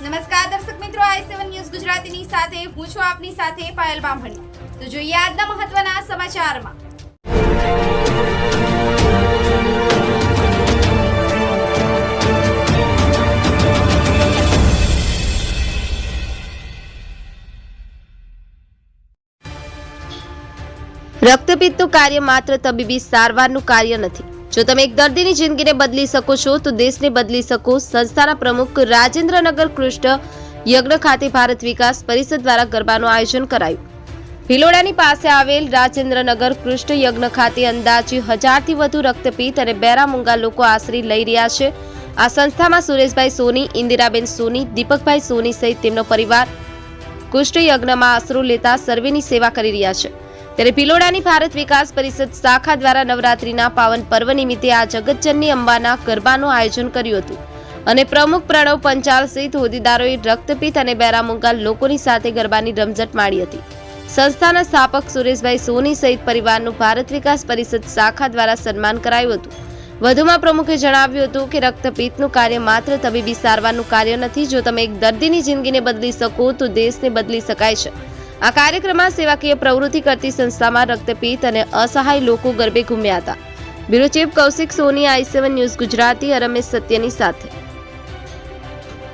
નમસ્કાર, દર્શક મિત્રો, આઈ સેવન ન્યૂઝ ગુજરાતીની સાથે, હું છું આપની સાથે પાયલ બામણી. તો જોઈએ આજના મહત્વના સમાચારમાં. રક્તપિત્તનું કાર્ય માત્ર તબીબી સારવારનું કાર્ય નથી જો તમે એક દર્દીની જિંદગીને બદલી શકો છો, તો દેશને બદલી શકો સંસ્થાના પ્રમુખ રાજેન્દ્રનગર કૃષ્ણ યજ્ઞ ખાતે ભારત વિકાસ પરિષદ દ્વારા ગરબાનું આયોજન કરાયું. ભિલોડાની પાસે આવેલ રાજેન્દ્રનગર કૃષ્ણ યજ્ઞ ખાતે અંદાજે હજારથી વધુ રક્તપીત અને બેરામુંગા લોકો આશરી લઈ રહ્યા છે. આ સંસ્થામાં સુરેશભાઈ સોની, ઇન્દિરાબેન સોની, દીપકભાઈ સોની સહિત તેમનો પરિવાર કુષ્ઠ યજ્ઞમાં આશરો લેતા સર્વેની સેવા કરી રહ્યા છે. ત્યારે ભિલોડાની ભારત વિકાસ પરિષદ શાખા દ્વારા નવરાત્રીના પાવન પર્વ નિમિત્તે આ જગતજનની અંબાના ગરબાનું આયોજન કર્યું હતું. અને પ્રમુખ પ્રણવ પંચાલ સહિત હોદ્દેદારોએ રક્તપીત અને બેરામુંગા લોકોની સાથે ગરબાની રમઝટ માણી હતી. સંસ્થાના સ્થાપક સુરેશભાઈ સોની સહિત પરિવારનું ભારત વિકાસ પરિષદ શાખા દ્વારા સન્માન કરાયું હતું. વધુમાં પ્રમુખે જણાવ્યું હતું કે રક્તપીતનું કાર્ય માત્ર તબીબી સારવારનું કાર્ય નથી, જો તમે એક દર્દીની જિંદગીને બદલી શકો તો દેશને બદલી શકાય છે. આ કાર્યક્રમમાં સેવાકીય પ્રવૃત્તિ કરતી સંસ્થામાં રક્તપીત અને અસહાય લોકો ગરબે ઘૂમ્યા હતા. Bureau chief Kaushik Soni, I seven news Gujarati અરમેશ સત્યની સાથે.